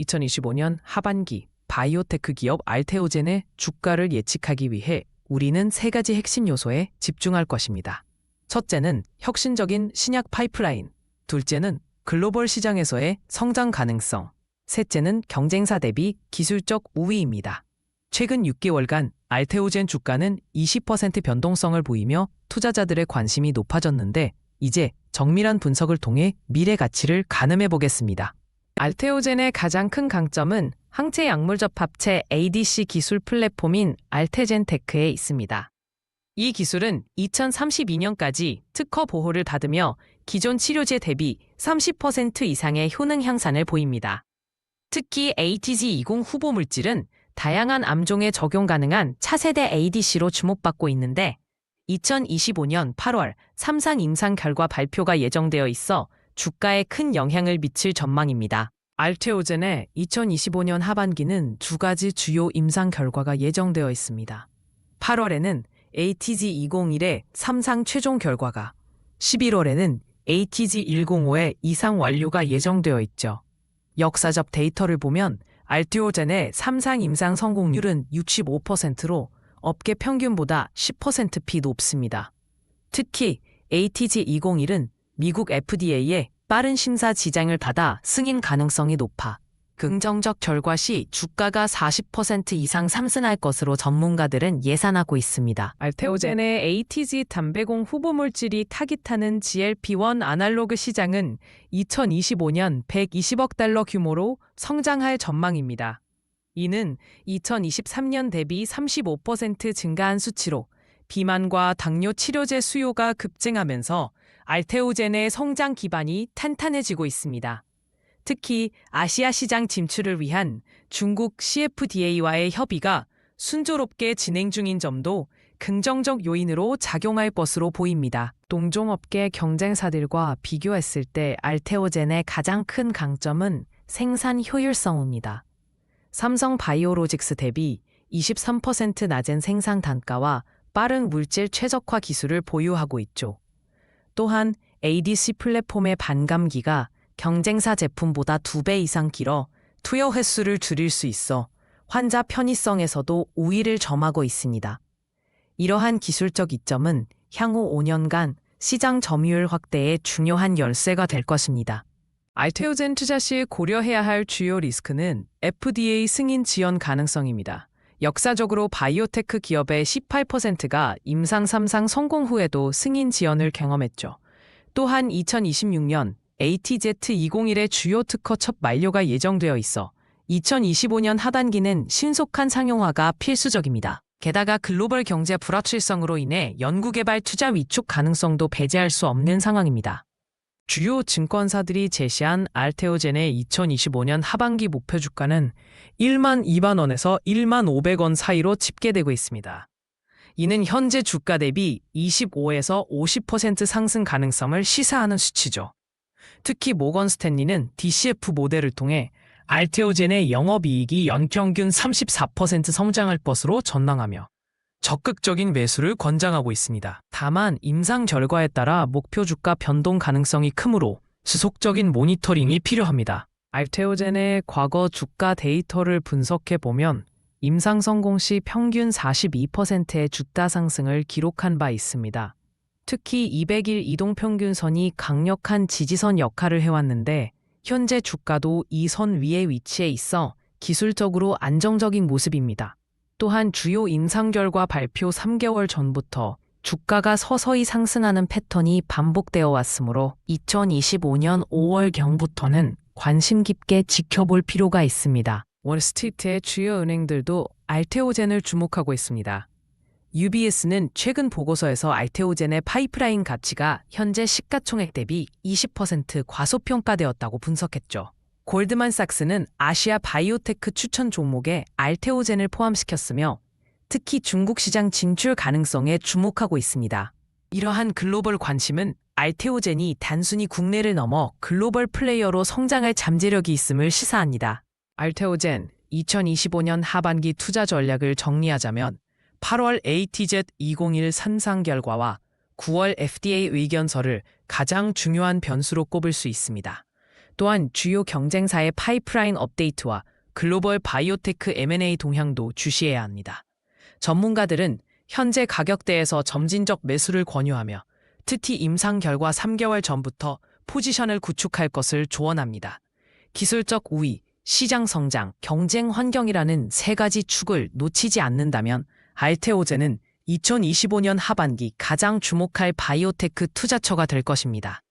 2025년 하반기 바이오테크 기업 알테오젠의 주가를 예측하기 위해 우리는 세 가지 핵심 요소에 집중할 것입니다. 첫째는 혁신적인 신약 파이프라인, 둘째는 글로벌 시장에서의 성장 가능성, 셋째는 경쟁사 대비 기술적 우위입니다. 최근 6개월간 알테오젠 주가는 20% 변동성을 보이며 투자자들의 관심이 높아졌는데 이제 정밀한 분석을 통해 미래 가치를 가늠해 보겠습니다. 알테오젠의 가장 큰 강점은 항체 약물 접합체 ADC 기술 플랫폼인 알테젠 테크에 있습니다. 이 기술은 2032년까지 특허 보호를 받으며 기존 치료제 대비 30% 이상의 효능 향상을 보입니다. 특히 ATG20 후보 물질은 다양한 암종에 적용 가능한 차세대 ADC로 주목받고 있는데 2025년 8월 삼상 임상 결과 발표가 예정되어 있어 주가에 큰 영향을 미칠 전망입니다. 알테오젠의 2025년 하반기는 두 가지 주요 임상 결과가 예정되어 있습니다. 8월에는 ATG201의 삼상 최종 결과가, 11월에는 ATG105의 이상 완료가 예정되어 있죠. 역사적 데이터를 보면 알테오젠의 삼상 임상 성공률은 65%로 업계 평균보다 10%피 높습니다. 특히 ATG201은 미국 FDA의 빠른 심사 지장을 받아 승인 가능성이 높아 긍정적 결과 시 주가가 40% 이상 상승할 것으로 전문가들은 예상하고 있습니다. 알테오젠의 ATG 담배공 후보 물질이 타깃하는 GLP-1 아날로그 시장은 2025년 120억 달러 규모로 성장할 전망입니다. 이는 2023년 대비 35% 증가한 수치로 비만과 당뇨 치료제 수요가 급증하면서 알테오젠의 성장 기반이 탄탄해지고 있습니다. 특히 아시아 시장 진출을 위한 중국 CFDA와의 협의가 순조롭게 진행 중인 점도 긍정적 요인으로 작용할 것으로 보입니다. 동종업계 경쟁사들과 비교했을 때 알테오젠의 가장 큰 강점은 생산 효율성입니다. 삼성 바이오로직스 대비 23% 낮은 생산 단가와 빠른 물질 최적화 기술을 보유하고 있죠. 또한 ADC 플랫폼의 반감기가 경쟁사 제품보다 2배 이상 길어 투여 횟수를 줄일 수 있어 환자 편의성에서도 우위를 점하고 있습니다. 이러한 기술적 이점은 향후 5년간 시장 점유율 확대에 중요한 열쇠가 될 것입니다. 알테오젠 투자 시 고려해야 할 주요 리스크는 FDA 승인 지연 가능성입니다. 역사적으로 바이오테크 기업의 18%가 임상 3상 성공 후에도 승인 지연을 경험했죠. 또한 2026년 ATZ201의 주요 특허 첫 만료가 예정되어 있어 2025년 하반기는 신속한 상용화가 필수적입니다. 게다가 글로벌 경제 불확실성으로 인해 연구개발 투자 위축 가능성도 배제할 수 없는 상황입니다. 주요 증권사들이 제시한 알테오젠의 2025년 하반기 목표 주가는 1만 2만 원에서 1만 500원 사이로 집계되고 있습니다. 이는 현재 주가 대비 25에서 50% 상승 가능성을 시사하는 수치죠. 특히 모건 스탠리는 DCF 모델을 통해 알테오젠의 영업이익이 연평균 34% 성장할 것으로 전망하며 적극적인 매수를 권장하고 있습니다. 다만 임상 결과에 따라 목표 주가 변동 가능성이 크므로 지속적인 모니터링이 필요합니다. 알테오젠의 과거 주가 데이터를 분석해 보면 임상 성공 시 평균 42%의 주가 상승을 기록한 바 있습니다. 특히 200일 이동 평균선이 강력한 지지선 역할을 해왔는데 현재 주가도 이 선 위에 위치해 있어 기술적으로 안정적인 모습입니다. 또한 주요 임상 결과 발표 3개월 전부터 주가가 서서히 상승하는 패턴이 반복되어 왔으므로 2025년 5월경부터는 관심 깊게 지켜볼 필요가 있습니다. 월스트리트의 주요 은행들도 알테오젠을 주목하고 있습니다. UBS는 최근 보고서에서 알테오젠의 파이프라인 가치가 현재 시가총액 대비 20% 과소평가되었다고 분석했죠. 골드만삭스는 아시아 바이오테크 추천 종목에 알테오젠을 포함시켰으며 특히 중국 시장 진출 가능성에 주목하고 있습니다. 이러한 글로벌 관심은 알테오젠이 단순히 국내를 넘어 글로벌 플레이어로 성장할 잠재력이 있음을 시사합니다. 알테오젠 2025년 하반기 투자 전략을 정리하자면 8월 ATZ201 산상 결과와 9월 FDA 의견서를 가장 중요한 변수로 꼽을 수 있습니다. 또한 주요 경쟁사의 파이프라인 업데이트와 글로벌 바이오테크 M&A 동향도 주시해야 합니다. 전문가들은 현재 가격대에서 점진적 매수를 권유하며 트티 임상 결과 3개월 전부터 포지션을 구축할 것을 조언합니다. 기술적 우위, 시장 성장, 경쟁 환경이라는 세 가지 축을 놓치지 않는다면 알테오제는 2025년 하반기 가장 주목할 바이오테크 투자처가 될 것입니다.